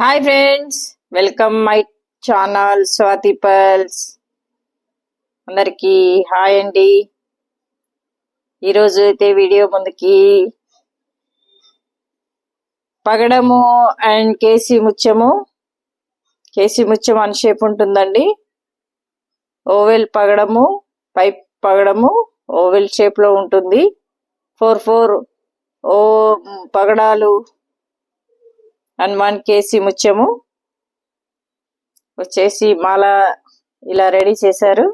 Hi friends welcome my channel Swathi pearls అందరికీ hi అండి. ఈరోజు అయితే వీడియో ముందుకి పగడము అండ్ కేసీ ముత్యము కేసీ ముత్యం అని షేప్ ఉంటుందండి. ఓవెల్ పగడము పైప్ పగడము ఓవెల్ షేప్లో ఉంటుంది. ఫోర్ ఫోర్ ఓ పగడాలు హనుమాన్ వన్ కేసీ ముత్యము వచ్చేసి మాల ఇలా రెడీ చేశారు.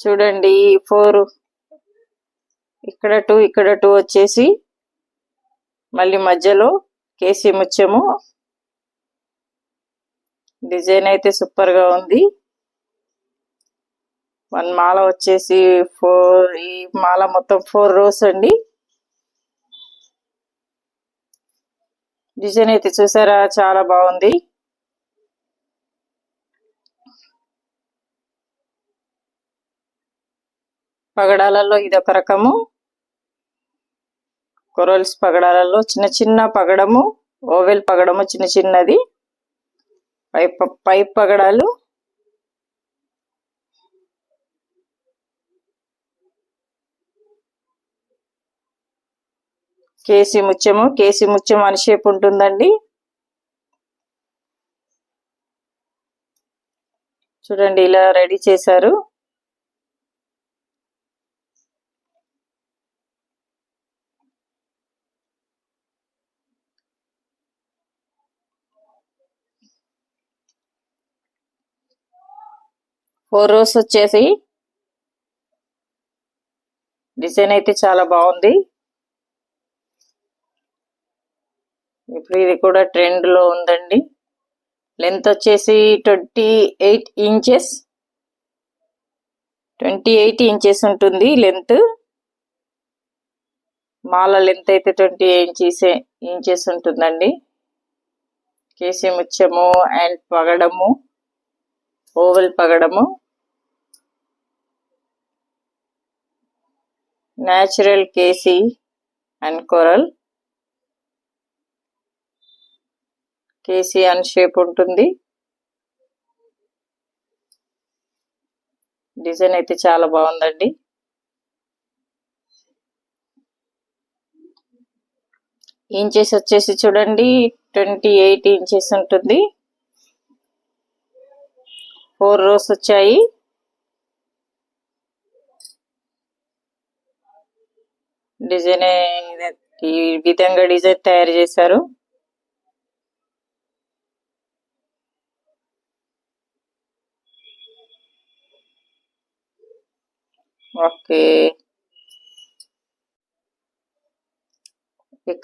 చూడండి ఫోర్ ఇక్కడ టూ ఇక్కడ టూ వచ్చేసి మళ్ళీ మధ్యలో కేసీ ముత్యము డిజైన్ అయితే సూపర్గా ఉంది. వన్ మాల వచ్చేసి ఫోర్ ఈ మాల మొత్తం ఫోర్ రోస్ అండి. డిజైన్ అయితే చూసారా? చాలా బాగుంది. పగడాలలో ఇదొక రకము. కొరల్స్ పగడాలలో చిన్న చిన్న పగడము ఓవెల్ పగడము చిన్న చిన్నది. పైప్ పైప్ పగడాలు కేసీ ముత్యము కేసీ ముత్యం అని షేప్ ఉంటుందండి. చూడండి ఇలా రెడీ చేశారు. ఫోర్ రోస్ వచ్చేసి డిజైన్ అయితే చాలా బాగుంది. ఇప్పుడు ఇది కూడా ట్రెండ్లో ఉందండి. లెంత్ వచ్చేసి twenty eight inches twenty eight inches ఉంటుంది లెంత్ మాల లెంత్ అయితే ట్వంటీ ఇంచెస్ ఇంచెస్ ఉంటుందండి. కేసీ ముత్యము అండ్ పగడము ఓవెల్ పగడము. న్యాచురల్ కేసీ అండ్ కొరల్ కేసీ అన్ షేప్ ఉంటుంది. డిజైన్ అయితే చాలా బాగుందండి. ఇంచెస్ వచ్చేసి చూడండి ట్వంటీ ఎయిట్ ఇంచెస్ ఉంటుంది. ఫోర్ రోస్ వచ్చాయి. డిజైన్ ఈ విధంగా డిజైన్ తయారు చేశారు. ఓకే.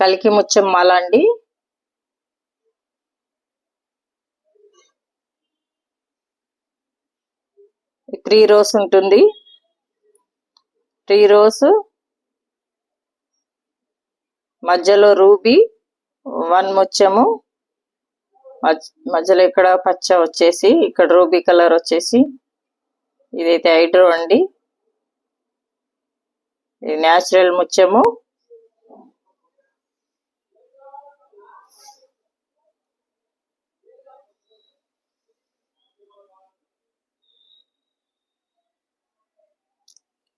కలికి ముచ్చం మాల అండి. త్రీ రోస్ ఉంటుంది. త్రీ రోస్ మధ్యలో రూబీ వన్ ముచ్చము మధ్యలో ఇక్కడ పచ్చ వచ్చేసి ఇక్కడ రూబీ కలర్ వచ్చేసి ఇదైతే హైడ్రో అండి. ఇది న్యాచురల్ ముత్యము.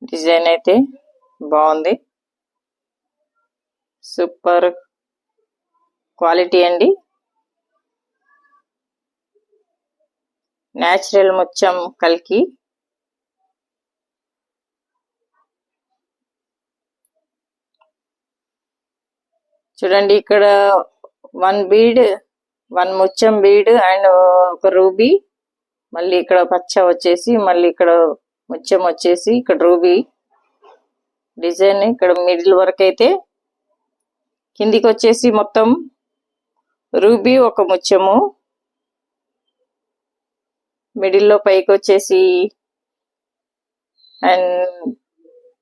డిజైన్ అయితే బాగుంది. సూపర్ క్వాలిటీ అండి. న్యాచురల్ ముత్యం కలికి. చూడండి ఇక్కడ వన్ బీడ్ వన్ ముచ్చం బీడ్ అండ్ ఒక రూబీ మళ్ళీ ఇక్కడ పచ్చ వచ్చేసి మళ్ళీ ఇక్కడ ముచ్చం వచ్చేసి ఇక్కడ రూబీ డిజైన్ ఇక్కడ మిడిల్ వరకు అయితే కిందికి వచ్చేసి మొత్తం రూబీ ఒక ముచ్చము. మిడిల్లో పైకి వచ్చేసి అండ్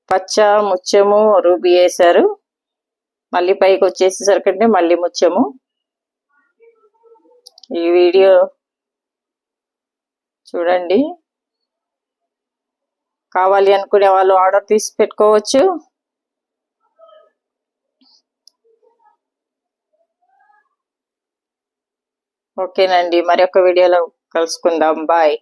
పచ్చ ముచ్చము రూబీ వేశారు. మళ్ళీ పైకి వచ్చేసేసరికంటే మళ్ళీ ముచ్చము. ఈ వీడియో చూడండి. కావాలి అనుకునే వాళ్ళు ఆర్డర్ తీసి పెట్టుకోవచ్చు. ఓకేనండి మరి ఒక వీడియోలో కలుసుకుందాం. బాయ్.